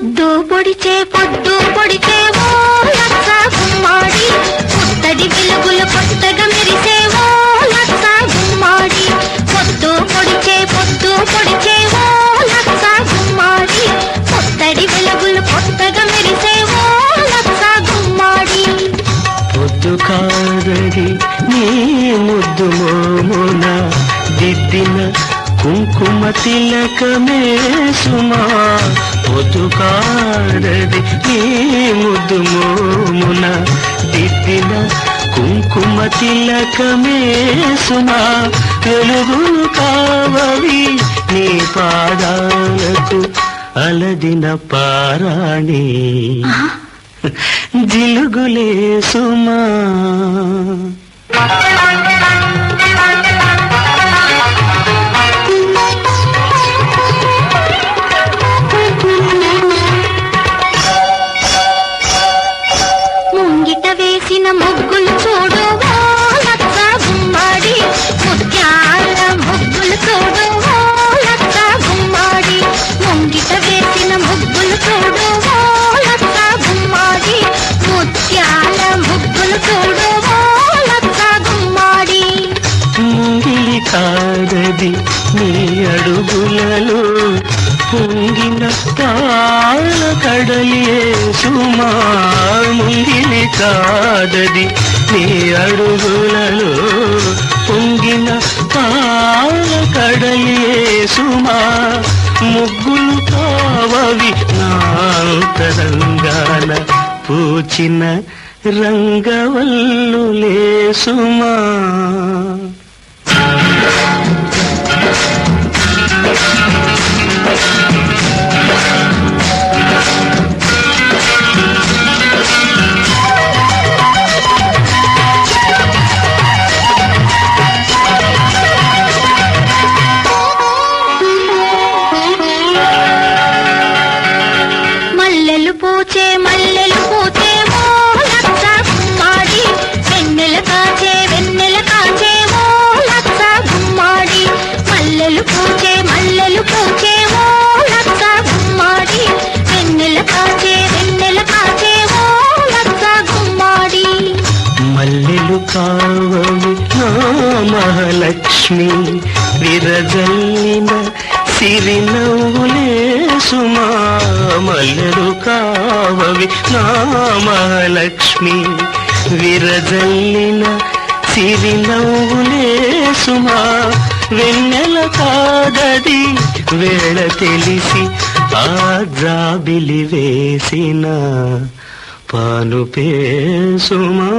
పొద్దు పొడిచే పొద్దు పొడిచే ఓ లచ్చ గుమ్మాడి. పుత్తడి వెలుగులు కొత్తగా మెరిసే ఓ లచ్చ గుమ్మాడి. పొద్దు పొడిచే పొద్దు పొడిచే ఓ లచ్చ గుమ్మాడి. పుత్తడి వెలుగులు కొత్తగా మెరిసే ఓ లచ్చ గుమ్మాడి. పొద్దు కాదది నీ ముద్దు మోమున దిద్దిన కుంకుమ తిలకమే సుమా పొద్దు కాదది నీ ముద్దు మోమున దిద్దిన కుంకుమ తిలకమే సుమా వెలుగు కావవి నీ పాదాలకు అలదిన పారాణి. జిలుగులే సుమా. కాదది నీ అడుగులలో పొంగిన పాల కడలే సుమా ముంగిలి కాదది నీ అడుగులలో పొంగిన పాల కడలే సుమా ముగ్గులు కావవి నాంతరంగాల పూచిన రంగవల్లులే సుమా పూచే మల్లెలు పూచే లక్ష్మి విరజల్లిన సిరినవ్వులే సుమా మల్లెలు కావవి నా మహాలక్ష్మి విరజల్లిన సిరినవ్వులే సుమా వెన్నెల కాదది వేళ తెలిసి ఆ జాబిలి వేసిన పాను పేసుమా